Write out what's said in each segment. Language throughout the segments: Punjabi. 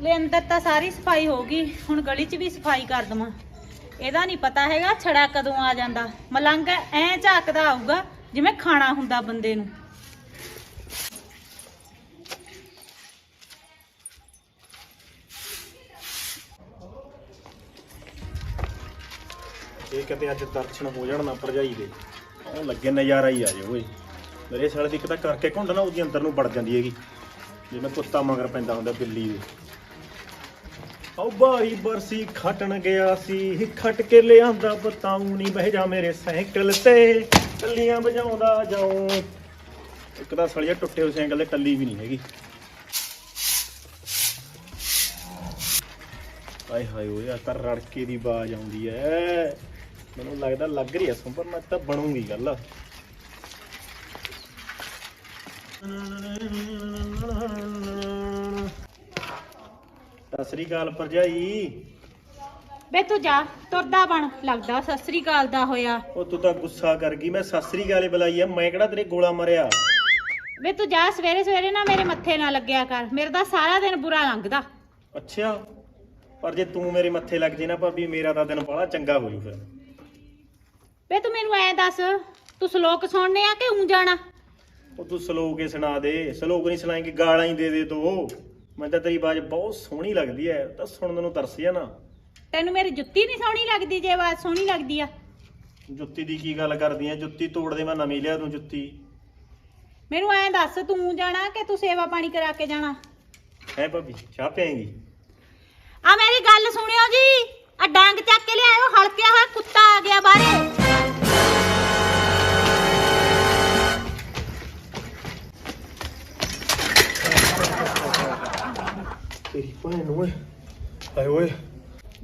ਲੈ ਅੰਦਰ ਤਾਂ ਸਾਰੀ ਸਫ਼ਾਈ ਹੋ ਗਈ, ਹੁਣ ਗਲੀ 'ਚ ਵੀ ਸਫ਼ਾਈ ਕਰ ਦਵਾਂ। ਇਹਦਾ ਨਹੀਂ ਪਤਾ ਹੈਗਾ ਛੜਾ ਕਦੋਂ ਆ ਜਾਂਦਾ। ਮਲੰਗ ਐ ਝਾਕਦਾ ਆਊਗਾ, ਜਿਵੇਂ ਖਾਣਾ ਹੁੰਦਾ ਬੰਦੇ ਨੂੰ। ਇਹ ਕਿਤੇ ਅੱਜ ਦਰਸ਼ਨ ਹੋ ਜਾਣ ਨਾ ਭਰਜਾਈ ਦੇ। ਉਹ ਲੱਗੇ ਨਜ਼ਾਰਾ ਹੀ ਆ ਜੇ ਓਏ। ਮੇਰੇ ਸਾਲੇ ਦੀ ਇੱਕ ਤਾਂ ਕਰਕੇ ਘੁੰਡ ਨਾ ਉਹਦੀ ਅੰਦਰ ਨੂੰ ਵੜ ਜਾਂਦੀ ਹੈਗੀ। ਜਿਵੇਂ ਕੁੱਤਾ ਮਗਰ ਪੈਂਦਾ ਹੁੰਦਾ ਬਿੱਲੀ ਦੇ। ਉਹ ਬਰਸੀ ਖਟਣ ਗਿਆ ਸੀ। ਖਟ ਕੇ ਲਿਆਂਦਾ ਬਤਾਉ ਬਹਿ ਜਾ ਮੇਰੇ ਸਾਈਕਲ ਤੇ। ਟੱਲੀਆਂ ਵਜਾਉਂਦਾ ਜਾਉ ਇੱਕ ਤਾਂ ਸੜੀਆ ਟੁੱਟੇ ਹੋਏ ਸਾਈਕਲ ਦੇ ਟੱਲੀ ਵੀ ਨਹੀਂ ਹੈਗੀ। ਆਏ ਹਾਏ ਓਏ ਆ ਤਾਂ ਰੜਕੇ ਦੀ ਆਵਾਜ਼ ਆਉਂਦੀ ਐ। ਮੈਨੂੰ ਲੱਗਦਾ ਲੱਗ ਰਹੀ ਐ ਸੁੰਪਰ ਮੈਂ ਤਾਂ ਬਣੂਗੀ ਗੱਲ। ਸਤਿ ਸ੍ਰੀ ਅਕਾਲ ਭਰਜਾਈ। ਵੇ ਤੂੰ ਜਾ ਤੁਰਦਾ ਬਣ ਲੱਗਦਾ ਸਤਿ ਸ੍ਰੀ ਅਕਾਲ ਦਾ ਹੋਇਆ। ਉਹ ਤੂੰ ਤਾਂ ਗੁੱਸਾ ਕਰ ਗਈ ਮੈਂ ਸਤਿ ਸ੍ਰੀ ਅਕਾਲ ਬੁਲਾਈ ਐ ਮੈਂ ਕਿਹੜਾ ਤੇਰੇ ਗੋਲਾ ਮਾਰਿਆ? ਵੇ ਤੂੰ ਜਾ ਸਵੇਰੇ ਸਵੇਰੇ ਨਾ ਮੇਰੇ ਮੱਥੇ ਨਾ ਲੱਗਿਆ ਕਰ ਮੇਰੇ ਤਾਂ ਸਾਰਾ ਦਿਨ ਬੁਰਾ ਲੰਘਦਾ। ਅੱਛਾ ਪਰ ਜੇ ਤੂੰ ਮੇਰੇ ਮੱਥੇ ਲੱਗ ਜੇ ਨਾ ਭਾਬੀ ਮੇਰਾ ਤਾਂ ਦਿਨ ਬੜਾ ਚੰਗਾ ਹੋ ਜੂ ਫਿਰ। ਵੇ ਤੂੰ ਮੈਨੂੰ ਐ ਦੱਸ ਤੂੰ ਸ਼ਲੋਕ ਸੁਣਨੇ ਆ ਕਿ ਉਂ ਜਾਣਾ? ਉਹ ਤੂੰ ਸਲੋਕ ਹੀ ਸੁਣਾ ਦੇ ਸਲੋਕ ਨਹੀਂ ਸੁਣਾਏਂਗੇ ਗਾਲਾਂ ਹੀ ਦੇ ਦੇ ਤੂੰ। ਮੈਨੂੰ ਤਾਂ ਤੇਰੀ ਆਵਾਜ਼ ਬਹੁਤ ਸੋਹਣੀ ਲੱਗਦੀ ਐ ਤਾਂ ਸੁਣਨ ਨੂੰ ਤਰਸ ਜਾ ਨਾ। ਤੈਨੂੰ ਮੇਰੀ ਜੁੱਤੀ ਨਹੀਂ ਸੋਹਣੀ ਲੱਗਦੀ ਜੇ ਆਵਾਜ਼ ਸੋਹਣੀ ਲੱਗਦੀ ਆ। ਜੁੱਤੀ ਦੀ ਕੀ ਗੱਲ ਕਰਦੀ ਐ? ਜੁੱਤੀ ਤੋੜ ਦੇ ਮੈਂ ਨਵੀਂ ਲਿਆ ਦੂੰ ਜੁੱਤੀ। ਮੈਨੂੰ ਐ ਦੱਸ ਤੂੰ ਜਾਣਾ ਕਿ ਤੂੰ ਸੇਵਾ ਪਾਣੀ ਕਰਾ ਕੇ ਜਾਣਾ? ਹੈ ਭਾਬੀ ਚਾਹ ਪਿਆਏਂਗੀ ਆ ਮੇਰੀ ਗੱਲ ਸੁਣਿਓ ਜੀ। ਆ ਡਾਂਗ ਚੱਕ ਕੇ ਲਿਆਇਓ ਹਲਕਿਆ ਹੋਇਆ ਕੁੱਤਾ ਆ ਗਿਆ ਬਾਹਰੇ। ਤੇਰੀ ਭੈਣ ਨੂੰ ਓਏ। ਹਾਏ ਓਏ।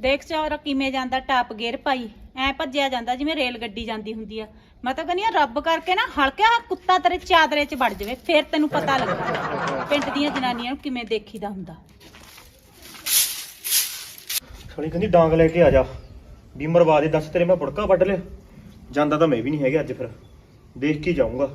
ਦੇਖ ਚੌਰ ਕਿਵੇਂ ਜਾਂਦਾ ਟਾਪ ਗੇਰ ਪਾਈ। ਐ ਭੱਜਿਆ ਜਾਂਦਾ ਜਿਵੇਂ ਰੇਲ ਗੱਡੀ ਜਾਂਦੀ ਹੁੰਦੀ ਆ। ਮੈਂ ਤਾਂ ਕਹਿੰਦੀ ਆ ਰੱਬ ਕਰਕੇ ਨਾ ਹੋਇਆ ਕੁੱਤਾ ਤੇਰੇ ਚਾਦਰੇ 'ਚ ਵੜ ਜਾਵੇ ਫਿਰ ਤੈਨੂੰ ਪਤਾ ਲੱਗਦਾ ਪਿੰਡ ਦੀਆਂ ਜਨਾਨੀਆਂ ਨੂੰ ਕਿਵੇਂ ਦੇਖੀਦਾ ਹੁੰਦਾ। ਖਣੀ ਕਹਿੰਦੀ ਡਾਂਗ ਲੈ ਕੇ ਆ ਜਾ। ਵੀ ਮਰਵਾ ਦੇ ਦੱਸ ਤੇਰੇ ਮੈਂ ਬੁੜਕਾ ਵੱਢ ਲਿਆ। ਜਾਂਦਾ ਤਾਂ ਮੈਂ ਵੀ ਨਹੀਂ ਹੈਗਾ ਅੱਜ ਫਿਰ। ਦੇਖ ਕੇ ਜਾਊਂਗਾ।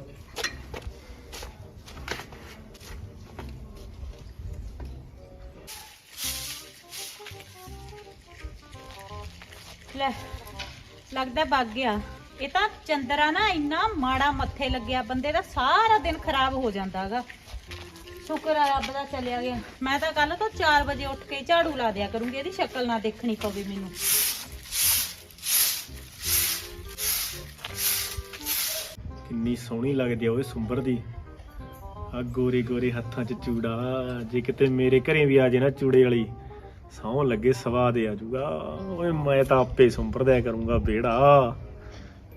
ਲੱਗਦਾ ਵਗ ਗਿਆ। ਇਹ ਤਾਂ ਚੰਦਰਾ ਨਾ ਇੰਨਾ ਮਾੜਾ ਮੱਥੇ ਲੱਗਿਆ, ਬੰਦੇ ਦਾ ਸਾਰਾ ਦਿਨ ਖਰਾਬ ਹੋ ਜਾਂਦਾਗਾ ਸ਼ੁਕਰ ਆ ਰੱਬ ਦਾ ਚੱਲਿਆ ਗਿਆ। ਮੈਂ ਤਾਂ ਕੱਲ ਤੋਂ 4 ਵਜੇ ਉੱਠ ਕੇ ਝਾੜੂ ਲਾ ਦਿਆ ਕਰੂੰਗੀ, ਇਹਦੀ ਸ਼ਕਲ ਨਾ ਦੇਖਣੀ ਪਵੇ ਮੈਨੂੰ। ਕਿੰਨੀ ਸੋਹਣੀ ਲੱਗਦੀ ਆ ਓਏ ਸੁੰਬਰ ਦੀ। ਆ ਗੋਰੇ ਗੋਰੇ ਹੱਥਾਂ 'ਚ ਚੂੜਾ, ਜੇ ਕਿਤੇ ਮੇਰੇ ਘਰੇ ਵੀ ਆ ਜੇ ਨਾ ਚੂੜੇ ਵਾਲੀ। ਸੌਂ ਲੱਗੇ, ਸਵਾਦ ਆ ਜੂਗਾ ਓਏ, ਮੈਂ ਤਾਂ ਆਪੇ ਸੁੰਬਰ ਕਰੂੰਗਾ ਬੇੜਾ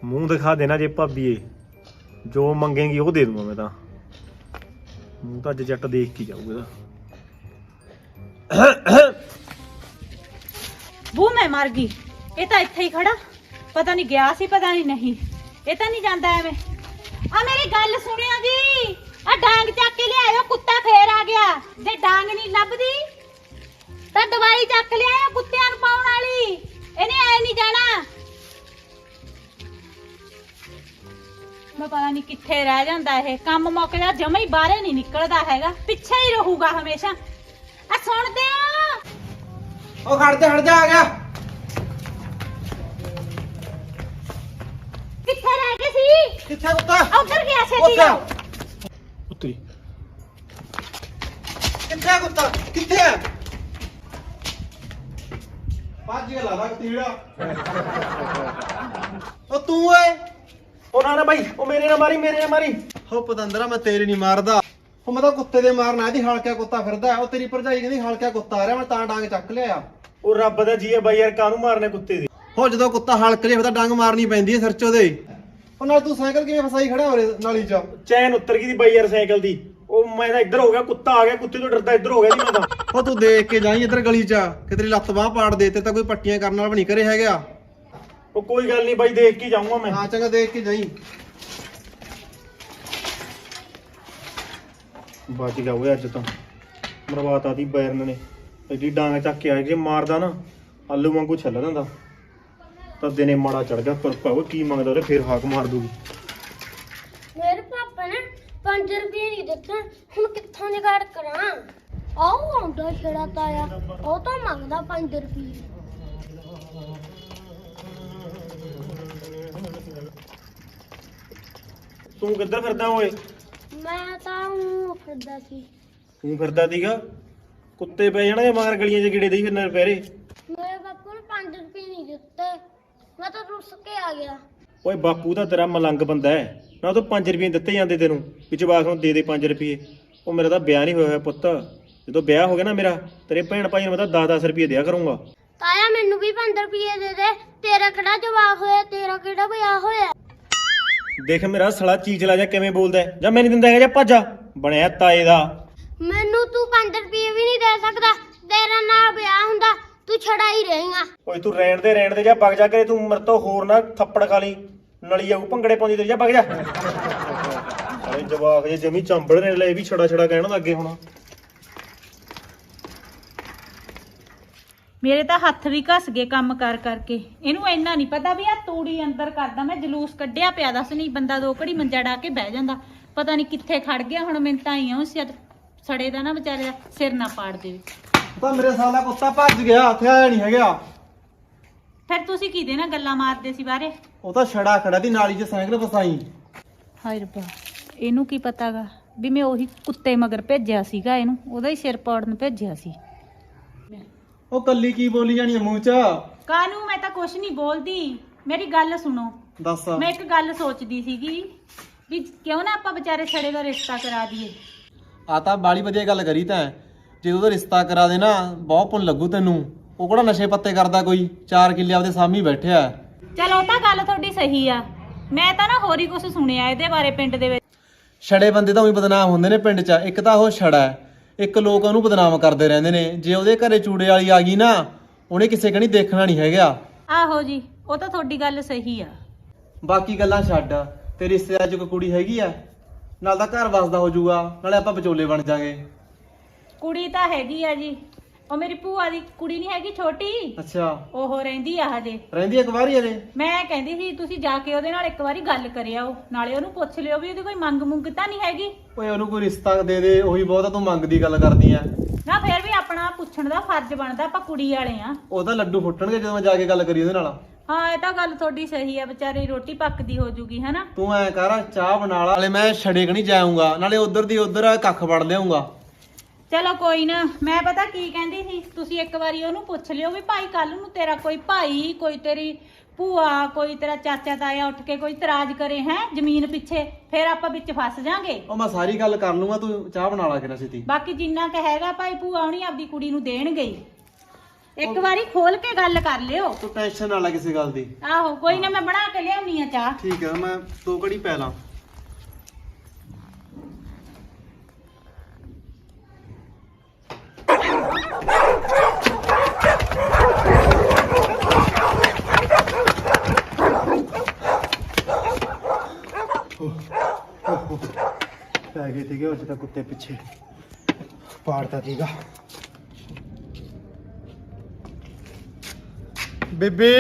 ਮੂੰਹ ਦਿਖਾ ਦੇਣਾ ਜੇ ਭਾਬੀਏ। ਜੋ ਮੰਗੇਗੀ ਉਹ ਦੇ ਦੂੰਗਾ ਮੈਂ ਤਾਂ। ਮੂੰਹ ਤਾਂ ਅੱਜ ਜੱਟ ਦੇਖ ਕੇ ਜਾਊਗਾ ਬੂ, ਮੈਂ ਮਰ ਗਈ। ਇਹ ਤਾਂ ਇੱਥੇ ਹੀ ਖੜਾ। ਪਤਾ ਨਹੀਂ ਗਿਆ ਸੀ, ਪਤਾ ਨਹੀਂ ਨਹੀਂ। ਇਹ ਤਾਂ ਨਹੀਂ ਜਾਂਦਾ ਐਵੇਂ। ਆ, ਮੇਰੀ ਗੱਲ ਸੁਣਿਆ ਜੀ। ਆ ਡਾਂਗ ਚੱਕ ਕੇ ਲਿਆਇਓ, ਕੁੱਤਾ ਫੇਰ ਆ ਗਿਆ। ਜੇ ਡਾਂਗ ਨਹੀਂ ਲੱਭਦੀ ਤਾਂ ਦਵਾਈ ਚੱਕ ਲਿਆਇਓ ਕੁੱਤਿਆਂ ਨੂੰ ਪਾਉਣ ਵਾਲੀ। ਇਹਨੇ ਐ ਨਹੀਂ ਜਾਣਾ। ਮੈਂ ਪਤਾ ਨਹੀਂ ਕਿੱਥੇ ਰਹਿ ਜਾਂਦਾ ਇਹ। ਕੰਮ ਮੁੱਕ ਜਾ ਜਮਾ ਹੀ ਬਾਹਰੇ ਨਹੀਂ ਨਿਕਲਦਾ ਹੈਗਾ। ਪਿੱਛੇ ਹੀ ਰਹੂਗਾ ਹਮੇਸ਼ਾ। ਆ ਸੁਣਦੇ ਹੋ ਉਹ ਖੜ ਜਾ ਖੜ ਜਾ ਆ ਗਿਆ। ਕਿੱਥੇ ਰਹਿ ਗਏ ਸੀ? ਕਿੱਥੇ ਕੁੱਤਾ? ਉਧਰ ਗਿਆ ਛੇਤੀ ਉੱਥੇ ਜਾਓ ਉੱਤਰੀ। ਕਿੱਥੇ ਆ ਕੁੱਤਾ? ਕਿੱਥੇ ਆ? ਭੱਜ ਗਿਆ ਲਾਦਾ ਤੀੜਾ। ਉਹ ਤੂੰ ਓਏ। ਉਹ ਨਾ ਨਾ ਬਾਈ ਉਹ ਮੇਰੇ ਨਾਲ ਮਾਰੀ ਮੇਰੇ ਨਾਲ ਮਾਰੀ। ਹੋ ਪਤੰਦਰਾ ਮੈਂ ਤੇਰੇ ਨਹੀਂ ਮਾਰਦਾ। ਉਹ ਮੈਂ ਤਾਂ ਕੁੱਤੇ ਦੇ ਮਾਰਨਾ ਇਹਦੀ ਹਲਕਿਆ ਕੁੱਤਾ ਫਿਰਦਾ ਉਹ ਤੇਰੀ ਭਰਜਾਈ ਕਹਿੰਦੀ ਹਲਕਿਆ ਕੁੱਤਾ ਆ ਰਿਹਾ ਮੈਂ ਤਾਂ ਡਾਂਗ ਚੱਕ ਲਿਆ। ਉਹ ਰੱਬ ਦਾ ਜੀ ਹੈ ਬਾਈ ਯਾਰ ਕਾਹਨੂੰ ਮਾਰਨੇ ਕੁੱਤੇ ਦੀ? ਹੋ ਜਦੋਂ ਕੁੱਤਾ ਹਲਕ ਜੇ ਫਿਰ ਤਾਂ ਡਾਂਗ ਮਾਰਨੀ ਪੈਂਦੀ ਹੈ ਸਿਰ 'ਚ ਉਹਦੇ। ਉਹ ਨਾਲ ਤੂੰ ਸਾਈਕਲ ਕਿਵੇਂ ਫਸਾਈ ਖੜਾ ਹੋਰੇ ਨਾਲੀ 'ਚ? ਚੈਨ ਉੱਤਰ ਗਈ ਦੀ ਬਾਈ ਯਾਰ ਸਾਈਕਲ ਦੀ। ਉਹ ਮੈਂ ਤਾਂ ਇੱਧਰ ਹੋ ਗਿਆ ਕੁੱਤਾ ਆ ਗਿਆ ਕੁੱਤੇ ਤੋਂ ਡਰਦਾ ਇੱਧਰ ਹੋ ਗਿਆ ਜੀ ਮੈਂ ਤਾਂ। ਉਹ ਤੂੰ ਦੇਖ ਕੇ ਜਾਈ ਇੱਧਰ ਗਲੀ 'ਚ ਕਿ ਤੇਰੀ ਲੱਤ ਬਾਹ ਪਾੜ ਦੇ ਤੇ ਤਾਂ ਕੋਈ ਪੱਟੀਆਂ ਕਰਨ ਵਾਲਾ ਵੀ ਨਹੀਂ ਕਰੇ ਹੈਗਾ। ਉਹ ਕੋਈ ਗੱਲ ਨਹੀਂ ਬਾਈ ਦੇਖ ਕੇ ਜਾਊਂਗਾ ਮੈਂ। ਹਾਂ ਚੰਗਾ ਦੇਖ ਕੇ ਜਾਈ। ਬਚ ਗਿਆ ਓਏ ਅੱਜ ਤਾਂ। ਮਰਵਾਤਾ ਦੀ ਬੈਰਨ ਨੇ। ਐਡੀ ਡਾਂਗ ਚੱਕ ਕੇ ਆਇਆ ਜੇ ਮਾਰਦਾ ਨਾ ਆਲੂ ਵਾਂਗੂ ਛੱਲ ਦਿੰਦਾ ਤਾਂ ਦਿਨੇ ਮਾੜਾ ਚੜ ਗਿਆ ਪਰ ਭਾਵੇਂ ਕੀ ਮੰਗਦਾ ਉਹਦੇ ਫੇਰ ਹਾਕ ਮਾਰ ਦੂਗੀ। 5 ਰੁਪਏ ਨਹੀਂ ਦਿੱਤੇ ਹੁਣ ਕਿੱਥੋਂ ਜੁਗਾੜ ਕਰਾਂ? ਆਉ ਆਉਂਦਾ ਛੜਾ ਤਾਇਆ ਉਹ ਤਾਂ ਮੰਗਦਾ 5 ਰੁਪਏ ਤੂੰ ਕਿੱਧਰ ਫਿਰਦਾ ਓਏ? ਮੈਂ ਤਾਂ ਊਂ ਫਿਰਦਾ ਸੀ। ਤੂੰ ਫਿਰਦਾ ਸੀਗਾ? ਕੁੱਤੇ ਪੈ ਜਾਣਗੇ ਮਾਰ ਗਲੀਆਂ 'ਚ ਗੇੜੇ ਦੇਈ ਫਿਰਨਾ ਦੁਪਹਿਰੇ? ਮੇਰੇ ਬਾਪੂ ਨੇ 5 ਰੁਪਏ ਨਹੀਂ ਦਿੱਤੇ। ਮੈਂ ਤਾਂ ਰੁੱਸ ਕੇ ਆ ਗਿਆ। ਓਏ ਬਾਪੂ ਤਾਂ ਤੇਰਾ ਮਲੰਗ ਬੰਦਾ ਹੈ। ਨਾ ਉਹ ਤੋਂ 5 ਰੁਪਏ ਦਿੱਤੇ ਜਾਂਦੇ ਤੈਨੂੰ ਵਿੱਚ ਬਾਸ ਨੂੰ ਦੇ ਦੇ 5 ਰੁਪਏ ਉਹ ਮੇਰਾ ਤਾਂ ਵਿਆਹ ਨਹੀਂ ਹੋਇਆ ਹੋਇਆ ਪੁੱਤ। ਜਦੋਂ ਵਿਆਹ ਹੋ ਗਿਆ ਨਾ ਮੇਰਾ ਤੇਰੇ ਭੈਣ ਭਾਈ ਨੂੰ ਮੈਂ ਤਾਂ 10-10 ਰੁਪਏ ਦਿਆ ਕਰੂੰਗਾ। ਤਾਇਆ ਮੈਨੂੰ ਵੀ 5 ਰੁਪਏ ਦੇ ਦੇ। ਤੇਰਾ ਕਿਹੜਾ ਜਵਾਬ ਹੋਇਆ ਤੇਰਾ ਕਿਹੜਾ ਵਿਆਹ ਹੋਇਆ? ਦੇਖ ਮੇਰਾ ਸਲਾ ਚੀਚਲਾ ਜਾ ਕਿਵੇਂ ਬੋਲਦਾ ਹੈ। ਜਾਂ ਮੈਂ ਨਹੀਂ ਦਿੰਦਾ ਹੈਗਾ ਜਾਂ ਭੱਜਾ ਬਣਿਆ ਤਾਏ ਦਾ। ਮੈਨੂੰ ਤੂੰ 5 ਰੁਪਏ ਵੀ ਨਹੀਂ ਦੇ ਸਕਦਾ। ਤੇਰਾ ਨਾ ਵਿਆਹ ਹੁੰਦਾ ਤੂੰ ਛੜਾ ਹੀ ਰਹੇਗਾ। ਓਏ ਤੂੰ ਰਹਿਣ ਦੇ ਰਹਿਣ ਦੇ ਜਾਂ ਵਗ ਜਾ ਕੇ ਤੂੰ ਮੇਰੇ ਤੋਂ ਹੋਰ ਨਾ ਥੱਪੜ ਖਾ ਲਈ। ਨਲੀ ਆਊ ਭੰਗੜੇ ਪਾਉਂਦੀ ਤੇ ਜਾ ਵਗ ਜਾ। ਅਰੇ ਜਵਾਕ ਜੇ ਜਮੀ ਚੰਬੜ ਨੇ ਲੈ ਇਹ ਵੀ ਛੜਾ ਛੜਾ ਕਹਿਣ ਲੱਗੇ ਹੁਣ। ਮੇਰੇ ਤਾਂ ਹੱਥ ਵੀ ਘਸ ਗਏ ਕੰਮ ਕਰ ਕਰਕੇ। ਇਹਨੂੰ ਇੰਨਾ ਨਹੀਂ ਪਤਾ ਵੀ ਆ ਤੂੜੀ ਅੰਦਰ ਕਰਦਾ ਮੈਂ ਜਲੂਸ ਕੱਢਿਆ ਪਿਆ ਦੱਸ ਨਹੀਂ ਬੰਦਾ ਦੋ ਘੜੀ ਮੰਜਾ ਡਾ ਕੇ ਬਹਿ ਜਾਂਦਾ। ਪਤਾ ਨਹੀਂ ਕਿੱਥੇ ਖੜ ਗਿਆ ਹੁਣ ਮੈਨੂੰ ਤਾਂ ਹੀ ਆਉਂ ਸਿਰ ਸੜੇ ਦਾ ਨਾ ਵਿਚਾਰੇ ਦਾ ਸਿਰ ਨਾ ਪਾੜ ਦੇਵੇ। ਤਾਂ ਮੇਰੇ ਸਾਲਾ ਕੁੱਤਾ ਭੱਜ ਗਿਆ ਉੱਥੇ ਆਇਆ ਨਹੀਂ ਹੈਗਾ। ਫਿਰ ਤੁਸੀਂ ਕਿਹਦੇ ਨਾਲ ਗੱਲਾਂ ਮਾਰਦੇ ਸੀ ਬਾਰੇ ਉਹ ਤਾਂ ਛੜਾ ਖੜਾ ਦੀ ਨਾਲੀ 'ਚ ਸਾਈਕਲ ਫਸਾਈ। ਹਾਏ ਰੱਬਾ ਇਹਨੂੰ ਕੀ ਪਤਾਗਾ ਵੀ ਮੈਂ ਉਹੀ ਕੁੱਤੇ ਮਗਰ ਭੇਜਿਆ ਸੀਗਾ ਇਹਨੂੰ ਉਹਦਾ ਹੀ ਸਿਰ ਪਾੜਨ ਭੇਜਿਆ ਸੀ। ਉਹ ਕੱਲੀ ਕੀ ਬੋਲੀ ਜਾਣੀ ਆ ਮੂੰਹ 'ਚ? ਕਾਨੂੰ ਮੈਂ ਤਾਂ ਕੁਛ ਨਹੀਂ ਬੋਲਦੀ। ਮੇਰੀ ਗੱਲ ਸੁਣੋ। ਦੱਸ। ਮੈਂ ਇੱਕ ਗੱਲ ਸੋਚਦੀ ਸੀਗੀ ਵੀ ਕਿਉਂ ਨਾ ਆਪਾਂ ਵਿਚਾਰੇ ਛੜੇ ਦਾ ਰਿਸ਼ਤਾ ਕਰਾ ਦਈਏ। ਆ ਤਾਂ ਬਾਲੀ ਵਧੀਆ ਗੱਲ ਕਰੀ ਤੈਂ। ਜੇ ਉਹਦਾ ਰਿਸ਼ਤਾ ਕਰਾ ਦੇ ਨਾ ਬਹੁਤ ਪੁੰਨ ਲੱਗੂ ਤੈਨੂੰ। ਉਹ ਕਿਹੜਾ ਨਸ਼ੇ ਪੱਤੇ ਕਰਦਾ ਕੋਈ? 4 ਕਿੱਲੇ ਆਪਦੇ ਸਾਹਮਣੇ ਹੀ ਬੈਠਿਆ। ਚਲੋ ਉਹ ਤਾਂ ਗੱਲ ਤੁਹਾਡੀ ਸਹੀ ਆ। ਮੈਂ ਤਾਂ ਨਾ ਹੋਰ ਹੀ ਕੁਝ ਸੁਣਿਆ ਇਹਦੇ ਬਾਰੇ ਪਿੰਡ ਦੇ ਵਿੱਚ। ਛੜੇ ਬੰਦੇ ਤਾਂ ਉਹੀ ਬਦਨਾਮ ਹੁੰਦੇ ਨੇ ਪਿੰਡ 'ਚ। ਇੱਕ ਤਾਂ ਉਹ ਛੜਾ ਹੈ। ਇੱਕ ਲੋਕ ਉਹਨੂੰ ਬਦਨਾਮ ਕਰਦੇ ਰਹਿੰਦੇ ਨੇ। ਜੇ ਉਹਦੇ ਘਰੇ ਚੂੜੇ ਵਾਲੀ ਆ ਗਈ ਨਾ ਉਹਨੇ ਕਿਸੇ ਕਣੀ ਦੇਖਣਾ ਨਹੀਂ ਹੈਗਾ। ਆਹੋ ਜੀ ਉਹ ਤਾਂ ਤੁਹਾਡੀ ਗੱਲ ਸਹੀ ਆ। ਬਾਕੀ ਗੱਲਾਂ ਛੱਡ। ਤੇ ਰਿਸ਼ਤੇਦਾਰ 'ਚ ਕੋਈ ਕੁੜੀ ਹੈਗੀ ਆ? ਨਾਲ ਤਾਂ ਘਰ ਵਸਦਾ ਹੋ ਜਾਊਗਾ। ਨਾਲੇ ਆਪਾਂ ਵਿਚੋਲੇ ਬਣ ਜਾਾਂਗੇ। ਕੁੜੀ ਤਾਂ ਹੈਗੀ ਆ ਜੀ। ਉਹ ਮੇਰੀ ਭੂਆ ਦੀ ਕੁੜੀ ਨਹੀਂ ਹੈਗੀ ਛੋਟੀ। ਅੱਛਾ। ਉਹ ਰਹਿੰਦੀ ਆ ਹਜੇ। ਰਹਿੰਦੀ ਇੱਕ ਵਾਰੀ ਅਜੇ ਮੈਂ ਕਹਿੰਦੀ ਸੀ ਤੁਸੀਂ ਜਾ ਕੇ ਉਹਦੇ ਨਾਲ ਇੱਕ ਵਾਰੀ ਗੱਲ ਕਰਿਆਓ ਨਾਲੇ ਉਹਨੂੰ ਪੁੱਛ ਲਿਓ ਵੀ ਉਹਦੀ ਕੋਈ ਮੰਗ ਮੁੰਗ ਤਾਂ ਨਹੀਂ ਹੈਗੀ। ਓਏ ਉਹਨੂੰ ਕੋਈ ਰਿਸ਼ਤਾ ਦੇ ਦੇ ਉਹੀ ਬਹੁਤ ਤੂੰ ਮੰਗ ਦੀ ਗੱਲ ਕਰਦੀ ਆ। ਨਾ ਫਿਰ ਵੀ ਆਪਣਾ ਪੁੱਛਣ ਦਾ ਫਰਜ਼ ਬਣਦਾ ਆਪਾਂ ਕੁੜੀ ਵਾਲੇ ਆ। ਉਹ ਤਾਂ ਲੱਡੂ ਫੁੱਟਣਗੇ ਜਦੋਂ ਮੈਂ ਜਾ ਕੇ ਗੱਲ ਕਰੀ ਉਹਦੇ ਨਾਲ। ਹਾਂ ਇਹ ਤਾਂ ਗੱਲ ਤੁਹਾਡੀ ਸਹੀ ਆ ਵਿਚਾਰੀ ਰੋਟੀ ਪੱਕਦੀ ਹੋ ਜੂਗੀ ਹਨਾ? ਤੂੰ ਐ ਕਰ ਚਾਹ ਬਣਾ ਲਾ। ਨਾਲੇ ਮੈਂ ਛੜੇ ਕਣੀ ਜਾਊਂਗਾ ਨਾਲੇ ਉਧਰ ਦੀ ਉਧਰ ਕੱਖ ਵੜ ਲਿਆਉਂਗਾ ਚਲੋ ਕੋਈ ਨਾ ਮੈਂ ਪਤਾ ਕੀ ਕਹਿੰਦੀ ਸੀ? ਤੁਸੀਂ ਇੱਕ ਵਾਰੀ ਉਹਨੂੰ ਪੁੱਛ ਲਿਓ ਵੀ ਭਾਈ ਕੱਲ ਨੂੰ ਤੇਰਾ ਕੋਈ ਭਾਈ ਕੋਈ ਤੇਰੀ ਭੂਆ ਕੋਈ ਤੇਰਾ ਚਾਚਾ ਤਾਇਆ ਉੱਠ ਕੇ ਕੋਈ ਇਤਰਾਜ਼ ਕਰੇ ਹੈ? ਜ਼ਮੀਨ ਪਿੱਛੇ ਫਿਰ ਆਪਾਂ ਵਿੱਚ ਫਸ ਜਾਾਂਗੇ। ਉਹ ਮੈਂ ਸਾਰੀ ਗੱਲ ਕਰ ਲੂੰਗਾ ਤੂੰ ਚਾਹ ਬਣਾ ਲਾ ਕਿਨਾ ਛੇਤੀ। ਬਾਕੀ ਜਿੰਨਾ ਕ ਹੈਗਾ ਭਾਈ ਭੂਆ ਉਹਨੀ ਆਪਦੀ ਕੁੜੀ ਨੂੰ ਦੇਣਗੇ ਹੀ। ਇੱਕ ਵਾਰੀ ਖੋਲ ਕੇ ਗੱਲ ਕਰ ਲਿਓ। ਤੂੰ ਟੈਨਸ਼ਨ ਨਾ ਲੈ ਕਿਸੇ ਗੱਲ ਦੀ। ਆਹੋ ਕੋਈ ਨਾ ਮੈਂ ਬਣਾ ਕੇ ਲਿਆਉਣੀ ਆ ਚਾਹ। ਠੀਕ ਹੈ ਮੈਂ ਦੋ ਘੜੀ ਪੈ ਲਾਂ। ਪੈ ਗਏ ਸੀਗੇ ਉਸ ਤਾਂ ਕੁੱਤੇ ਪਿੱਛੇ। ਪਾੜਦਾ ਸੀਗਾ। ਬੀਬੀ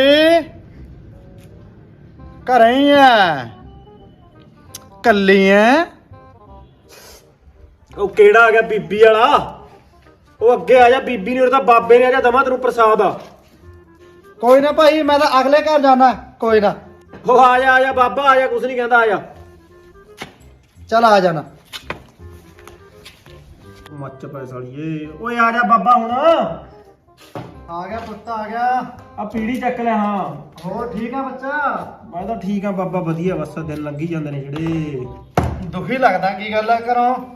ਘਰੇ ਹੀ ਐ? ਕੱਲੀ ਐ? ਉਹ ਕਿਹੜਾ ਆ ਗਿਆ ਬੀਬੀ ਵਾਲਾ? ਉਹ ਅੱਗੇ ਆ ਜਾ ਬੀਬੀ ਨੇ ਉਹ ਤਾਂ ਬਾਬੇ ਨੇ ਆ ਜਾ ਦਮਾ ਤੈਨੂੰ ਪ੍ਰਸਾਦ ਆ। ਕੋਈ ਨਾ ਭਾਈ ਮੈਂ ਤਾਂ ਅਗਲੇ ਘਰ ਜਾਣਾ ਕੋਈ ਨਾ। ਉਹ ਆ ਜਾ ਆ ਜਾ ਬਾਬਾ ਆ ਜਾ ਕੁਛ ਨਹੀਂ ਕਹਿੰਦਾ ਆ ਜਾ। ਚਲ ਆ ਜਾਣਾ। ਮੱਚ ਪੈ ਸਾਲੀਏ। ਓਏ ਆ ਜਾ ਬਾਬਾ ਹੁਣ। ਆ ਗਿਆ ਪੁੱਤ ਆ ਗਿਆ। ਆ ਪੀੜੀ ਚੱਕ ਲੈ ਹਾਂ। ਹੋਰ ਠੀਕ ਆ ਬੱਚਾ? ਮੈਂ ਤਾਂ ਠੀਕ ਆ ਬਾਬਾ ਵਧੀਆ ਬਸ ਦਿਨ ਲੰਘੀ ਜਾਂਦੇ ਨੇ ਜਿਹੜੇ। ਦੁਖੀ ਲੱਗਦਾ ਕੀ ਗੱਲ ਆ ਕਰੋ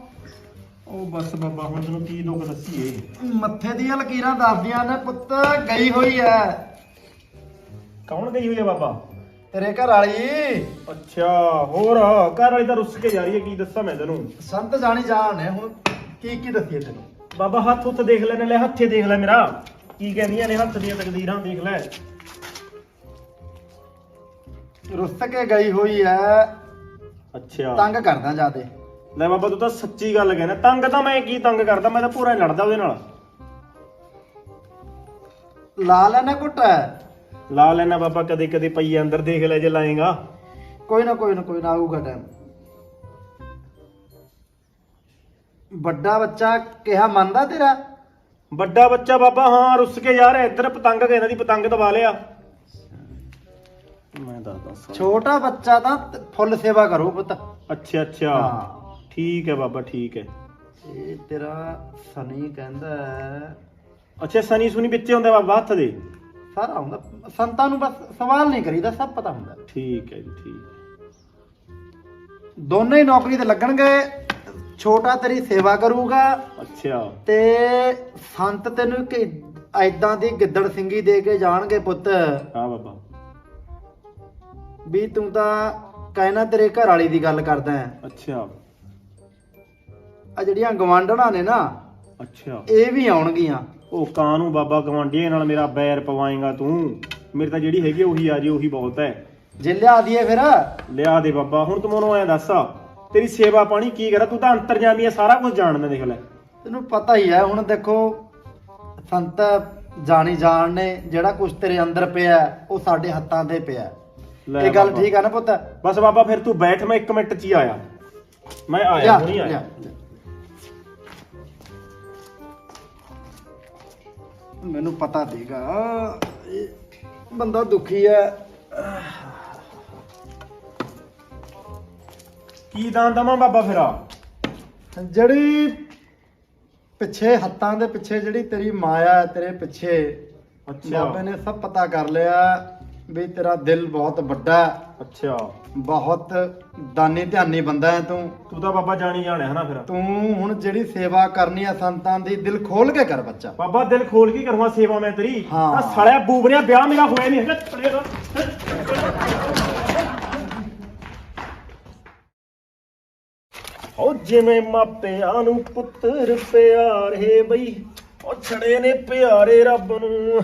ਉਹ ਬਸ ਬਾਬਾ ਹੁਣ ਤੈਨੂੰ ਕੀ ਦੁੱਖ ਦੱਸੀਏ। ਮੱਥੇ ਦੀਆਂ ਲਕੀਰਾਂ ਦੱਸਦੀਆਂ ਨੇ ਪੁੱਤ ਗਈ ਹੋਈ ਐ। ਕੌਣ ਗਈ ਹੋਈ ਆ ਬਾਬਾ? ਤੇਰੇ ਘਰ ਵਾਲੀ? ਅੱਛਾ ਹੋਰ ਘਰ ਵਾਲੀ ਤਾਂ ਰੁੱਸ ਕੇ ਜਾ ਰਹੀ ਹੈ ਕੀ ਦੱਸਾਂ ਮੈਂ ਤੈਨੂੰ? ਸੰਤ ਜਾਣੀ ਜਾਣ ਨੇ ਹੁਣ ਕੀ ਕੀ ਦੱਸੀਏ ਤੈਨੂੰ? ਬਾਬਾ ਹੱਥ ਉੱਤ ਦੇਖ ਲੈ ਨਾਲੇ ਹੱਥੇ ਦੇਖ ਲੈ ਮੇਰਾ। ਕੀ ਕਹਿੰਦੀਆਂ ਨੇ ਹੱਥ ਦੀਆਂ ਤਕਦੀਰਾਂ ਦੇਖ ਲੈ। ਰੁੱਸ ਕੇ ਗਈ ਹੋਈ ਐ। ਅੱਛਾ। ਤੰਗ ਕਰਦਾ ਜਾਦੇ ਲੈ ਬਾਬਾ ਤੂੰ ਤਾਂ ਸੱਚੀ ਗੱਲ ਕਹਿਣਾ। ਤੰਗ ਤਾਂ ਮੈਂ ਕੀ ਤੰਗ ਕਰਦਾ ਮੈਂ ਤਾਂ ਪੂਰਾ ਹੀ ਲੜਦਾ ਉਹਦੇ ਨਾਲ। ਲਾ ਲੈਣਾ ਘੁੱਟ। ਲਾ ਲੈਣਾ ਬਾਬਾ ਕਦੇ ਕਦੇ ਪਈ ਅੰਦਰ ਦੇਖ ਲੈ ਜੇ ਲਾਏਗਾ। ਕੋਈ ਨਾ ਕੋਈ ਨਾ ਕੋਈ ਨਾ ਆਊਗਾ ਟਾਈਮ ਵੱਡਾ ਬੱਚਾ ਕਿਹਾ ਮੰਨਦਾ ਤੇਰਾ? ਵੱਡਾ ਬੱਚਾ ਬਾਬਾ ਹਾਂ ਰੁੱਸ ਕੇ ਯਾਰ ਇੱਧਰ ਪਤੰਗ ਕਹਿੰਦਾ ਦੀ ਪਤੰਗ ਦਬਾ ਲਿਆ। ਮੈਂ ਦੱਸਦਾ। ਛੋਟਾ ਬੱਚਾ ਤਾਂ ਤ- ਫੁੱਲ ਸੇਵਾ ਕਰੂ ਪੁੱਤ। ਅੱਛਾ ਅੱਛਾ। ਹਾਂ। ਠੀਕ ਹੈ ਬਾਬਾ ਠੀਕ ਹੈ। ਇਹ ਤੇਰਾ ਸਨੀ ਕਹਿੰਦਾ ਹੈ, ਅੱਛਾ ਸਨੀ ਸੁਨੀ ਵਿੱਚੇ ਹੁੰਦਾ ਬਾਬਾ ਹੱਥ ਦੇ? ਸਾਰਾ ਹੁੰਦਾ। ਸੰਤਾਂ ਨੂੰ ਬਸ ਸਵਾਲ ਨਹੀਂ ਕਰੀਦਾ ਸਭ ਪਤਾ ਹੁੰਦਾ। ਠੀਕ ਹੈ ਜੀ ਠੀਕ ਦੋਨੇ ਹੀ ਨੌਕਰੀ ਤੇ ਲੱਗਣਗੇ ਛੋਟਾ ਤੇਰੀ ਸੇਵਾ ਕਰੂਗਾ। ਅੱਛਾ। ਤੇ ਸੰਤ ਤੈਨੂੰ ਕਿ ਐਦਾਂ ਦੀ ਗਿੱਦੜ ਸਿੰਘੀ ਦੇ ਕੇ ਜਾਣਗੇ ਪੁੱਤ। ਹਾਂ ਬਾਬਾ। ਵੀ ਤੂੰ ਤਾਂ ਕਹਿਣਾ ਤੇਰੇ ਘਰ ਵਾਲੀ ਦੀ ਗੱਲ ਕਰਦਾ ਹੈ। ਅੱਛਾ। ਆ ਜਿਹੜੀਆਂ ਗਵਾਂਢਣਾ ਨੇ ਨਾ ਅੱਛਾ। ਇਹ ਵੀ ਆਉਣਗੀਆਂ। ਉਹ ਕਾਂ ਨੂੰ ਬਾਬਾ ਗਵਾਂਢੀਆਂ ਨਾਲ ਮੇਰਾ ਬੈਰ ਪਵਾਏਗਾ ਤੂੰ? ਮੇਰੇ ਤਾਂ ਜਿਹੜੀ ਹੈਗੀ ਆ ਉਹੀ ਆ ਜੀ ਉਹੀ ਬਹੁਤ ਹੈ। ਜੇ ਲਿਆ ਦਈਏ ਫਿਰ? ਲਿਆ ਦੇ ਬਾਬਾ ਹੁਣ ਤੂੰ ਮੈਨੂੰ ਐ ਦੱਸ ਤੇਰੀ ਸੇਵਾ ਪਾਣੀ ਕੀ ਕਰਾਂ? ਤੂੰ ਤਾਂ ਅੰਤਰਜਾਮੀ ਆ ਸਾਰਾ ਕੁਝ ਜਾਣਦਾ ਦੇਖ ਲੈ। ਤੈਨੂੰ ਪਤਾ ਹੀ ਹੈ ਹੁਣ ਦੇਖੋ ਸੰਤ ਜਾਣੀ ਜਾਣ ਨੇ ਜਿਹੜਾ ਕੁਝ ਤੇਰੇ ਅੰਦਰ ਪਿਆ ਉਹ ਸਾਡੇ ਹੱਥਾਂ ਤੇ ਪਿਆ ਲੈ ਇਹ ਗੱਲ ਬਾਬਾ। ਠੀਕ ਆ ਨਾ ਪੁੱਤ? ਬਸ ਬਾਬਾ ਫਿਰ ਤੂੰ ਬੈਠ ਮੈਂ 1 ਮਿੰਟ ਚ ਹੀ ਆਇਆ। ਮੈਂ ਆਇਆ ਲਿਆ, ਹੁਣੀ ਆਇਆ। ਲਿਆ। ਮੈਨੂੰ ਪਤਾ ਦੇਗਾ ਇਹ ਬੰਦਾ ਦੁਖੀ ਹੈ। ਕੀ ਦਾਨ ਦਵਾਂ ਬਾਬਾ ਫਿਰ ਆ ਜਿਹੜੀ ਪਿੱਛੇ ਹੱਥਾਂ ਦੇ ਪਿੱਛੇ ਜਿਹੜੀ ਤੇਰੀ ਮਾਇਆ ਹੈ ਤੇਰੇ ਪਿੱਛੇ ਅੱਛਾ। ਬਾਬੇ ਨੇ ਸਭ ਪਤਾ ਕਰ ਲਿਆ ਵੀ ਤੇਰਾ ਦਿਲ ਬਹੁਤ ਵੱਡਾ ਹੈ। ਅੱਛਾ। ਬਹੁਤ ਦਾਨੀ ਧਿਆਨੀ ਬੰਦਾ ਹੈ ਤੂੰ। ਤੂੰ ਤਾਂ ਬਾਬਾ ਜਾਣੀ ਜਾਣਿਆ ਹਨਾ ਫਿਰ। ਤੂੰ ਹੁਣ ਜਿਹੜੀ ਸੇਵਾ ਕਰਨੀ ਹੈ ਸੰਤਾਂ ਦੀ ਦਿਲ ਖੋਲ ਕੇ ਕਰ ਬੱਚਾ। ਬਾਬਾ ਦਿਲ ਖੋਲ ਕੇ ਕਰੂੰਗਾ ਸੇਵਾ ਮੈਂ ਤੇਰੀ। ਹਾਂ। ਆ ਸਾਲਿਆ ਬੂਬਰਿਆ ਵਿਆਹ ਮੇਰਾ ਹੋਇਆ ਨਹੀਂ ਹੈਗਾ। ਪਰੇ ਦਾ। ਓ ਜਿਵੇਂ ਮਾਪਿਆਂ ਨੂੰ ਪੁੱਤਰ ਪਿਆਰੇ ਬਈ ਓ ਛੜੇ ਨੇ ਪਿਆਰੇ ਰੱਬ ਨੂੰ।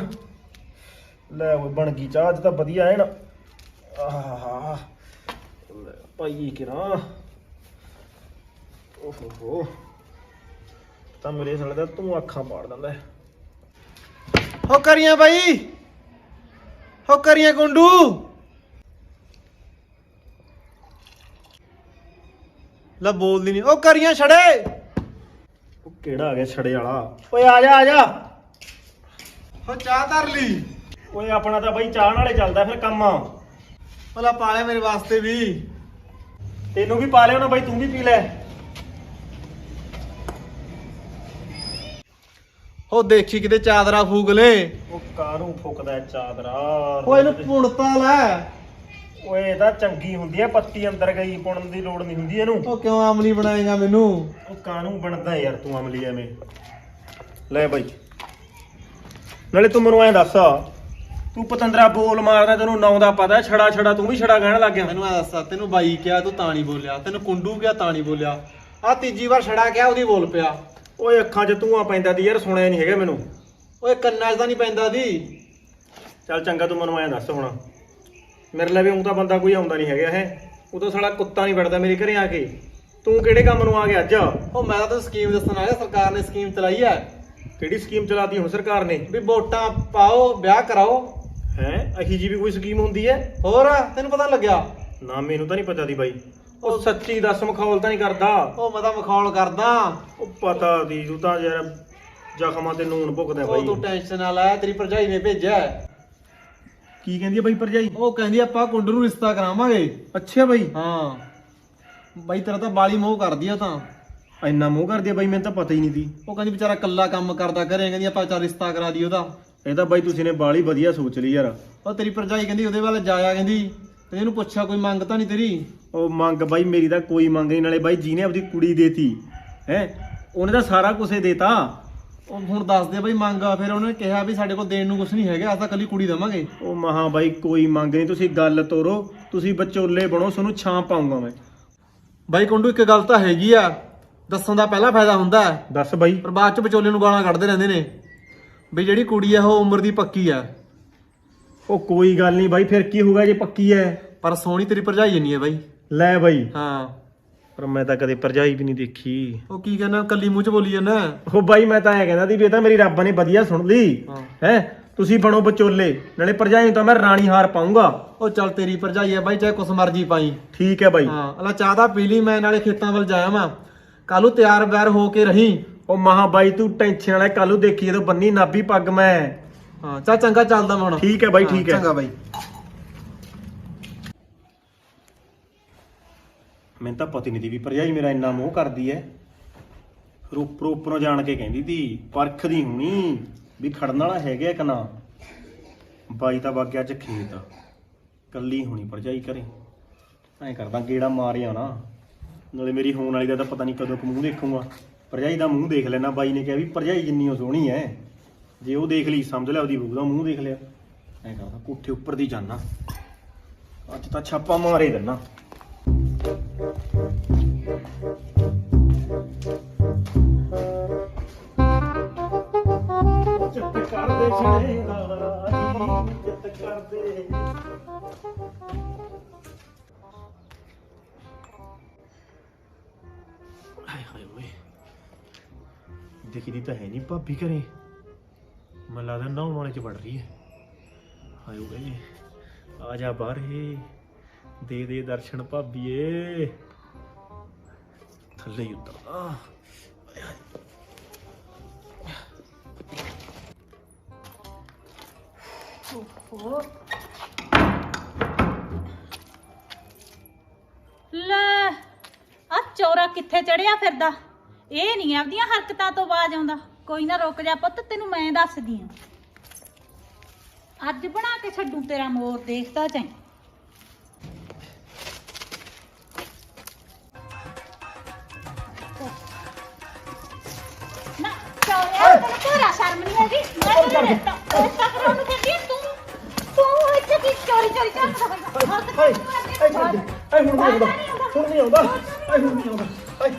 ਲੈ ਓਏ ਬਣ ਗਈ ਚਾਹ ਅੱਜ ਤਾਂ ਵਧੀਆ ਹੈ ਨਾ ਆਹਾ। ਭਾਈ ਕਿਰਾਂ ਓਹੋ। ਹੋ ਤਾਂ ਮੇਰੇ ਸਾਲੇ ਦਾ ਤੂੰ ਅੱਖਾਂ ਪਾੜ ਦਿੰਦਾ ਹੈ। ਹੋ ਕਰੀਆਂ ਬਾਈ ਹੋ ਕਰੀਆਂ ਗੁੰਡੂ? ਲੈ ਬੋਲਦੀ ਨਹੀਂ ਉਹ ਕਰੀਆਂ ਛੜੇ। ਉਹ ਕਿਹੜਾ ਆ ਗਿਆ ਛੜੇ ਵਾਲਾ? ਓਏ ਆ ਜਾ ਆ ਜਾ। ਹੋ ਚਾਹ ਧਰ ਲਈ। ਓਏ ਆਪਣਾ ਤਾਂ ਬਾਈ ਚਾਹਣ ਵਾਲੇ ਚੱਲਦਾ ਫਿਰ ਕੰਮ। ਭਲਾ ਪਾਲਿਆ ਮੇਰੇ ਵਾਸਤੇ ਵੀ। ਤੈਨੂੰ ਵੀ ਪਾ ਲਿਓ ਨਾ ਬਾਈ ਤੂੰ ਵੀ ਪੀ ਲੈ। ਹੋ ਦੇਖੀ ਕਿਤੇ ਚਾਦਰਾ ਫੂਕ ਲੈ। ਉਹ ਕਾਹਨੂੰ ਫੁੱਕਦਾ ਚਾਦਰਾ? ਓਏ ਇਹਨੂੰ ਪੁਣਤਾ ਲੈ। ਓਏ ਇਹ ਤਾਂ ਚੰਗੀ ਹੁੰਦੀ ਹੈ ਪੱਤੀ ਅੰਦਰ ਗਈ ਪੁਣਨ ਦੀ ਲੋੜ ਨਹੀਂ ਹੁੰਦੀ ਇਹਨੂੰ। ਉਹ ਕਿਉਂ ਆਮਲੀ ਬਣਾਏਗਾ ਮੈਨੂੰ? ਉਹ ਕਾਹਨੂੰ ਬਣਦਾ ਯਾਰ ਤੂੰ ਅਮਲੀ ਐਵੇਂ? ਲੈ ਬਾਈ। ਨਾਲੇ ਤੂੰ ਮੈਨੂੰ ਐਂ ਦੱਸ। ਤੂੰ ਪਤੰਦਰਾ ਬੋਲ ਮਾਰਦਾ ਤੈਨੂੰ ਨਾਂ ਦਾ ਪਤਾ ਛੜਾ ਛੜਾ ਤੂੰ ਵੀ ਛੜਾ ਕਹਿਣ ਲੱਗ ਗਿਆ। ਮੈਨੂੰ ਆ ਦੱਸ ਤੈਨੂੰ ਬਾਈ ਕਿਹਾ ਤੂੰ ਤਾਂ ਨਹੀਂ ਬੋਲਿਆ। ਤੈਨੂੰ ਕੁੰਡੂ ਕਿਹਾ ਤਾਂ ਨਹੀਂ ਬੋਲਿਆ। ਆ ਤੀਜੀ ਵਾਰ ਛੜਾ ਕਿਹਾ ਉਹਦੀ ਬੋਲ ਪਿਆ। ਓਏ ਅੱਖਾਂ 'ਚ ਧੂਆਂ ਪੈਂਦਾ ਦੀ ਯਾਰ ਸੁਣਿਆ ਨਹੀਂ ਹੈਗਾ ਮੈਨੂੰ। ਓਏ ਕੰਨਾਂ 'ਚ ਤਾਂ ਨਹੀਂ ਪੈਂਦਾ ਦੀ ਚੱਲ ਚੰਗਾ ਤੂੰ ਮੈਨੂੰ ਐਂ ਦੱਸ ਹੁਣ। ਮੇਰੇ ਲਈ ਵੀ ਊਂ ਤਾਂ ਬੰਦਾ ਕੋਈ ਆਉਂਦਾ ਨਹੀਂ ਹੈਗਾ ਹੈ। ਉਹ ਤਾਂ ਸਾਲਾ ਕੁੱਤਾ ਨਹੀਂ ਵੜਦਾ ਮੇਰੇ ਘਰੇ ਆ ਕੇ। ਤੂੰ ਕਿਹੜੇ ਕੰਮ ਨੂੰ ਆ ਗਿਆ ਅੱਜ? ਉਹ ਮੈਂ ਤਾਂ ਤੈਨੂੰ ਸਕੀਮ ਦੱਸਣ ਆਇਆ ਸਰਕਾਰ ਨੇ ਸਕੀਮ ਚਲਾਈ ਹੈ। ਕਿਹੜੀ ਸਕੀਮ ਚਲਾਤੀ ਹੁਣ ਸਰਕਾਰ ਨੇ? ਵੀ ਵੋਟਾਂ ਪਾਓ ਵਿਆਹ ਕਰਾਓ। ਹੈ? ਅਹੀ ਜੀ ਵੀ ਕੋਈ ਸਕੀਮ ਹੁੰਦੀ ਹੈ? ਹੋਰ ਤੈਨੂੰ ਪਤਾ ਲੱਗਿਆ? ਨਾ ਮੈਨੂੰ ਤਾਂ ਨਹੀਂ ਪਤਾ ਦੀ ਬਾਈ। ਉਹ ਸੱਚੀ ਦੱਸ ਮਖੌਲ ਤਾਂ ਨਹੀਂ ਕਰਦਾ। ਉਹ ਮੈਂ ਤਾਂ ਮਖੌਲ ਕਰਦਾ। ਉਹ ਪਤਾ ਦੀ ਤੂੰ ਤਾਂ ਯਾਰ ਜ਼ਖਮਾਂ ਤੇ ਨੂਨ ਭੁਗਦਾ ਉਹ ਬਾਈ ਤੂੰ ਟੈਨਸ਼ਨ ਨਾ ਲੈ ਤੇਰੀ ਭਰਜਾਈ ਨੇ ਭੇਜਿਆ। ਹੈ। ਕੀ ਕਹਿੰਦੀ ਹੈ ਬਾਈ ਭਰਜਾਈ? ਉਹ ਕਹਿੰਦੀ ਆਪਾਂ ਕੁੰਡ ਨੂੰ ਰਿਸ਼ਤਾ ਕਰਾਵਾਂਗੇ। ਅੱਛਾ ਬਾਈ। ਹਾਂ। ਬਾਈ ਤੇਰਾ ਤਾਂ ਬਾਲੀ ਮੋਹ ਕਰਦੀ ਆ ਉਹ ਤਾਂ। ਇੰਨਾ ਮੂੰਹ ਕਰਦੀ ਆ ਬਾਈ ਮੈਨੂੰ ਤਾਂ ਪਤਾ ਹੀ ਨਹੀਂ ਦੀ ਉਹ ਕਹਿੰਦੀ ਵਿਚਾਰਾ ਕੱਲਾ ਕੰਮ ਕਰਦਾ ਘਰੇ ਕਹਿੰਦੀ ਆਪਾਂ ਚੱਲ ਰਿਸ਼ਤਾ ਕਰਾ ਦੀ ਉਹਦਾ। ਇਹ ਤਾਂ ਬਾਈ ਤੁਸੀਂ ਨੇ ਬਾਲੀ ਵਧੀਆ ਸੋਚ ਲਈ ਯਾਰ। ਉਹ ਤੇਰੀ ਭਰਜਾਈ ਕਹਿੰਦੀ ਉਹਦੇ ਵੱਲ ਜਾਇਆ ਕਹਿੰਦੀ ਤੇ ਇਹਨੂੰ ਪੁੱਛਿਆ ਕੋਈ ਮੰਗ ਤਾਂ ਨਹੀਂ ਤੇਰੀ? ਉਹ ਮੰਗ ਬਾਈ ਮੇਰੀ ਤਾਂ ਕੋਈ ਮੰਗ ਨਹੀਂ ਨਾਲੇ ਬਾਈ ਜਿਹਨੇ ਆਪਦੀ ਕੁੜੀ ਦੇਤੀ ਹੈ ਉਹਨੇ ਤਾਂ ਸਾਰਾ ਹੀ ਦੇਤਾ। ਉਹ ਹੁਣ ਦੱਸ ਦੇ ਬਈ ਮੰਗ ਆ ਫਿਰ ਉਹਨੇ ਕਿਹਾ ਵੀ ਸਾਡੇ ਕੋਲ ਦੇਣ ਨੂੰ ਕੁਝ ਨਹੀਂ ਹੈਗਾ ਅਸੀਂ ਤਾਂ ਕੱਲੀ ਕੁੜੀ ਦੇਵਾਂਗੇ। ਉਹ ਮਹਾ ਬਾਈ ਕੋਈ ਮੰਗ ਨਹੀਂ ਤੁਸੀਂ ਗੱਲ ਤੋਰੋ ਤੁਸੀਂ ਵਿਚੋਲੇ ਬਣੋ ਤੁਹਾਨੂੰ ਛਾਂ ਪਾਉਂਗਾ ਮੈਂ। ਬਾਈ ਕੁੰਡੂ ਇੱਕ ਗੱਲ ਤਾਂ ਹੈਗੀ ਆ ਦੱਸਣ ਦਾ ਪਹਿਲਾ ਫਾਇਦਾ ਹੁੰਦਾ ਹੈ। ਦੱਸ ਬਾਈ। ਪਰ ਬਾਅਦ ਚ ਵਿਚੋਲੇ ਨੂੰ ਗਾਲਾਂ ਕੱਢਦੇ ਰਹਿੰਦੇ ਨੇ। ਵੀ ਜਿਹੜੀ ਕੁੜੀ ਆ ਉਹ ਉਮਰ ਦੀ ਪੱਕੀ ਆ। ਉਹ ਕੋਈ ਗੱਲ ਨਹੀਂ ਬਾਈ ਫਿਰ ਕੀ ਹੋਊਗਾ ਜੇ ਪੱਕੀ ਐ? ਪਰ ਸੋਹਣੀ ਤੇਰੀ ਭਰਜਾਈ ਜੰਨੀ ਆ ਬਾਈ। ਲੈ ਬਾਈ। ਹਾਂ। ਪਰ ਮੈਂ ਤਾਂ ਕਦੇ ਪਰਜਾਈ ਵੀ ਨਹੀਂ ਦੇਖੀ। ਉਹ ਕੀ ਕਹਿੰਦਾ ਕੱਲੀ ਮੂੰਹ ਚ ਬੋਲੀ ਜਾਂਦਾ। ਉਹ ਬਾਈ ਮੈਂ ਤਾਂ ਐ ਕਹਿੰਦਾ ਸੀ ਵੀ ਇਹ ਤਾਂ ਮੇਰੀ ਰੱਬ ਨੇ ਵਧੀਆ ਸੁਣ ਲਈ। ਹਾਂ। ਹੈ? ਤੁਸੀਂ ਬਣੋ ਵਿਚੋਲੇ ਨਾਲੇ ਪਰਜਾਈ ਨੂੰ ਤਾਂ ਮੈਂ ਰਾਣੀ ਹਾਰ ਪਾਉਂਗਾ ਉਹ ਚੱਲ ਤੇਰੀ ਭਰਜਾਈ ਆ ਬਾਈ ਚਾਹੇ ਕੁਛ ਮਰਜ਼ੀ ਪਾਈ। ਠੀਕ ਹੈ ਬਾਈ। ਹਾਂ ਅਲਾ ਚਾਹ ਦਾ ਪੀ ਲਈ ਮੈਂ ਨਾਲੇ ਖੇਤਾਂ ਵੱਲ ਜਾਇਆ ਵਾਂ। ਕੱਲ ਨੂੰ ਤਿਆਰ ਬਿਆਰ ਹੋ ਕੇ ਰਹੀਂ। ਉਹ ਮਹਾ ਬਾਈ ਤੂੰ ਟੈਨਸ਼ਨ ਵਾਲਾ ਕੱਲ ਨੂੰ ਦੇਖੀ ਜਦੋਂ ਬੰਨੀ ਨਾਭੀ ਪੱਗ ਮੈਂ। ਹਾਂ ਚੱਲ ਚੰਗਾ ਚੱਲਦਾ ਮੈਂ ਹੁਣ। ਠੀਕ ਹੈ ਬਾਈ ਠੀਕ ਹੈ। ਚੰਗਾ ਬਾਈ। ਮੈਨੂੰ ਤਾਂ ਪਤਾ ਨਹੀਂ ਦੀ ਵੀ ਭਰਜਾਈ ਮੇਰਾ ਇੰਨਾ ਮੋਹ ਕਰਦੀ ਐ ਰੋਪਰੋ ਉੱਪਰੋਂ ਜਾਣ ਕੇ ਕਹਿੰਦੀ ਤੀ ਪਰਖਦੀ ਹੁਣੀ ਵੀ ਖੜਨ ਵਾਲਾ ਹੈਗਾ ਕਿ ਨਾ। ਬਾਈ ਤਾਂ ਬਾਗਿਆ ਚ ਖੇਤ ਕੱਲੀ ਹੁਣੀ ਭਰਜਾਈ ਘਰੇ। ਐਂ ਕਰਦਾ ਗੇੜਾ ਮਾਰਿਆ ਨਾ ਨਾਲੇ ਮੇਰੀ ਹੋਣ ਵਾਲੀ ਦਾ ਤਾਂ ਪਤਾ ਨਹੀਂ ਕਦੋਂ ਕੁ ਮੂੰਹ ਦੇਖੂਗਾ। ਭਰਜਾਈ ਦਾ ਮੂੰਹ ਦੇਖ ਲੈਣਾ, ਬਾਈ ਨੇ ਕਿਹਾ ਵੀ ਭਰਜਾਈ ਜਿੰਨੀ ਉਹ ਸੋਹਣੀ ਐ। ਜੇ ਉਹ ਦੇਖ ਲਈ, ਸਮਝ ਲੈ ਉਹਦੀ ਬਹੂ ਦਾ ਮੂੰਹ ਦੇਖ ਲਿਆ। ਐਂ ਕਰਦਾ ਕੋਠੇ ਉੱਪਰ ਦੀ ਜਾਣਾ ਅੱਜ ਤਾਂ ਛਾਪਾ ਮਾਰੇ ਦਿੰਨਾ। ਚਿੱਤ ਕਰਦੇ ਛੜੇ ਦਾ ਚਿੱਤ ਕਰਦੇ। ਹਾਏ ਹਾਏ ਓਏ। ਦੇਖੀ ਤਾਂ ਹੈ ਨਹੀਂ ਭਾਬੀ ਘਰੇ। ਮੈਨੂੰ ਲੱਗਦਾ ਨਹਾਉਣ ਵਾਲੇ ਚ ਵੜ ਰਹੀ ਹੈ। ਹਾਏ ਓਏ, ਆ ਜਾ ਬਾਹਰ ਏ ਦੇ ਦੇ ਦਰਸ਼ਨ ਭਾਬੀਏ। ਥੱਲੇ ਹੀ ਉਤਰ। ਆ ਓਹੋ। ਲੈ ਆ ਚੋਰਾ ਕਿੱਥੇ ਚੜਿਆ ਫਿਰਦਾ? ਇਹ ਨਹੀਂ ਆਪਦੀਆਂ ਹਰਕਤਾਂ ਤੋਂ ਬਾਜ ਆਉਂਦਾ ਕੋਈ ਨਾ ਰੁਕ ਜਾ ਪੁੱਤ ਤੈਨੂੰ ਮੈਂ ਦੱਸਦੀ ਆ ਅੱਜ ਬਣਾ ਕੇ ਛੱਡੂ ਤੇਰਾ ਮੋਰ ਦੇਖਦਾ ਚਾਹੀਂ ਨਾ ਚੋਰਿਆ ਤੈਨੂੰ ਪੂਰਾ ਸ਼ਰਮ ਨਹੀਂ ਆਉਂਦੀ ਮੈਂ ਤੈਨੂੰ ਰਿਸ਼ਤਾ ਰਿਸ਼ਤਾ ਕਰਾਉਣ ਨੂੰ ਕਹਿੰਦੀ ਆ ਤੂੰ ਤੂੰ ਇੱਥੇ ਕੀ ਚੋਰੀ ਚੋਰੀ ਕਰਦਾ ਹਾਏ ਹਾਏ ਹਾਏ ਹੁਣ ਨਹੀਂ ਆਉਂਦਾ ਹੁਣ ਨਹੀਂ ਆਉਂਦਾ ਹਾਏ ਹੁਣ ਨਹੀਂ ਆਉਂਦਾ ਹਾਏ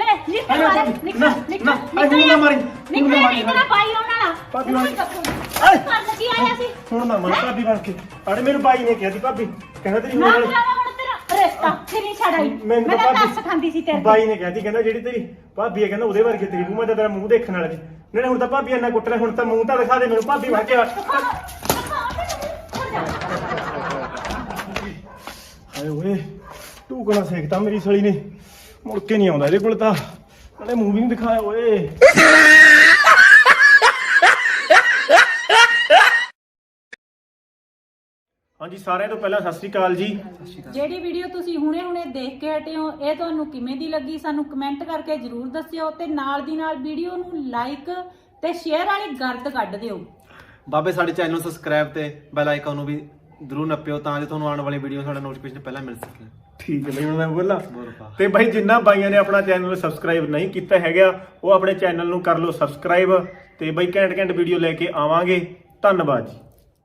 ਵੇ ਨਿਕਲ ਅਰੇ ਮਾਰ, ਭਾਬੀ, ਨਿਕਲ ਨਾ, ਨਿਕਲ ਨਾ, ਅਰੇ ਹੁਣ ਨਾ ਮਾਰੀ, ਹੁਣ ਨਾ ਨਿਕਲ ਮਾਰੀ, ਨਹੀਂ ਮੇਰਾ ਭਾਈ ਆਉਣ ਵਾਲਾ ਭਾਬੀ, ਹੁਣ ਭਾਬੀ। ਦੱਸੋ ਆਏ। ਘਰ ਲੱਗੀ ਆਇਆ ਸੀ? ਹੁਣ ਨਾ ਮਨ ਭਾਬੀ ਬਣ ਕੇ। ਅਰੇ ਮੇਰੇ ਬਾਈ ਨੇ ਕਿਹਾ ਸੀ ਭਾਬੀ। ਕਹਿੰਦਾ ਤੇਰੀ ਨਾ ਹੋਣ ਵਾਲੀ ਕਰਾਵਾ ਹੁਣ ਤੇਰਾ। ਰਿਸ਼ਤਾ ਫਿਰ ਨਹੀਂ ਛੜਾਈ ਮੈਨੂੰ ਮੈਂ ਤਾਂ ਤਾਂ ਭਾਬੀ- ਦੱਸ ਖਾਂਦੀ ਸੀ ਤੇਰੇ ਤੇ। ਬਾਈ ਨੇ ਕਿਹਾ ਸੀ ਕਹਿੰਦਾ ਜਿਹੜੀ ਤੇਰੀ ਭਾਬੀ ਹੈ ਕਹਿੰਦਾ ਉਹਦੇ ਵਰਗੇ ਤੇਰੀ ਮੂੰਹ ਮੈਂ ਤਾਂ ਤੇਰਾ ਮੂੰਹ ਦੇਖਣ ਵਾਲਾ ਸੀ। ਨਹੀਂ ਹੁਣ ਤਾਂ ਭਾਬੀ ਇੰਨਾ ਕੁੱਟ ਲਿਆ ਹੁਣ ਤਾਂ ਮੂੰਹ ਤਾਂ ਦਿਖਾ ਦੇ ਮੈਨੂੰ ਭਾਬੀ ਬਣ ਕੇ ਆ। ਹਾਏ ਓਏ ਟੂਕਣਾ ਸੇਕਤਾ ਮੇਰੀ ਸਲੀ ਨੇ। ਮੁੜ ਕੇ ਨਹੀਂ ਆਉਂਦਾ ਇਹਦੇ ਕੋਲ ਤਾਂ ਨਾਲੇ ਮੂੰਹ ਵੀ ਨਹੀਂ ਦਿਖਾਇਆ ਓਏ। ਹਾਂਜੀ ਸਾਰਿਆਂ ਤੋਂ ਪਹਿਲਾਂ ਸਤਿ ਸ੍ਰੀ ਅਕਾਲ ਜੀ। ਜਿਹੜੀ ਵੀਡੀਓ ਤੁਸੀਂ ਹੁਣੇ-ਹੁਣੇ ਦੇਖ ਕੇ ਹਟੇ ਹੋ ਇਹ ਤੁਹਾਨੂੰ ਕਿਵੇਂ ਦੀ ਲੱਗੀ ਸਾਨੂੰ ਕਮੈਂਟ ਕਰਕੇ ਜਰੂਰ ਦੱਸਿਓ ਤੇ ਨਾਲ ਦੀ ਨਾਲ ਵੀਡੀਓ ਨੂੰ ਲਾਈਕ ਤੇ ਸ਼ੇਅਰ ਵਾਲੀ ਗਰਦ ਕੱਢ ਦਿਓ। ਬਾਬੇ ਸਾਡੇ ਚੈਨਲ ਨੂੰ ਸਬਸਕ੍ਰਾਈਬ ਤੇ ਬੈਲ ਆਈਕਨ ਨੂੰ ਵੀ ਜ਼ਰੂਰ ਨੱਪਿਓ ਤਾਂ ਜੋ ਤੁਹਾਨੂੰ ਆਉਣ ਵਾਲੀ ਵੀਡੀਓ ਸਾਡਾ ਨੋਟੀਫਿਕੇਸ਼ਨ ਪਹਿਲਾਂ ਮਿਲ ਸਕੇ। ਠੀਕ ਹੈ ਬਈ ਹੁਣ ਮੈਂ ਬੋਲਾਂ। ਤੇ ਬਾਈ ਜਿੰਨਾ ਬਾਈਆਂ ਨੇ ਆਪਣਾ ਚੈਨਲ ਸਬਸਕ੍ਰਾਈਬ ਨਹੀਂ ਕੀਤਾ ਹੈਗਾ ਉਹ ਆਪਣੇ ਚੈਨਲ ਨੂੰ ਕਰ ਲਓ ਸਬਸਕ੍ਰਾਈਬ ਤੇ ਬਾਈ ਘੈਂਟ ਘੈਂਟ ਵੀਡੀਓ ਲੈ ਕੇ ਆਵਾਂਗੇ। ਧੰਨਵਾਦ ਜੀ।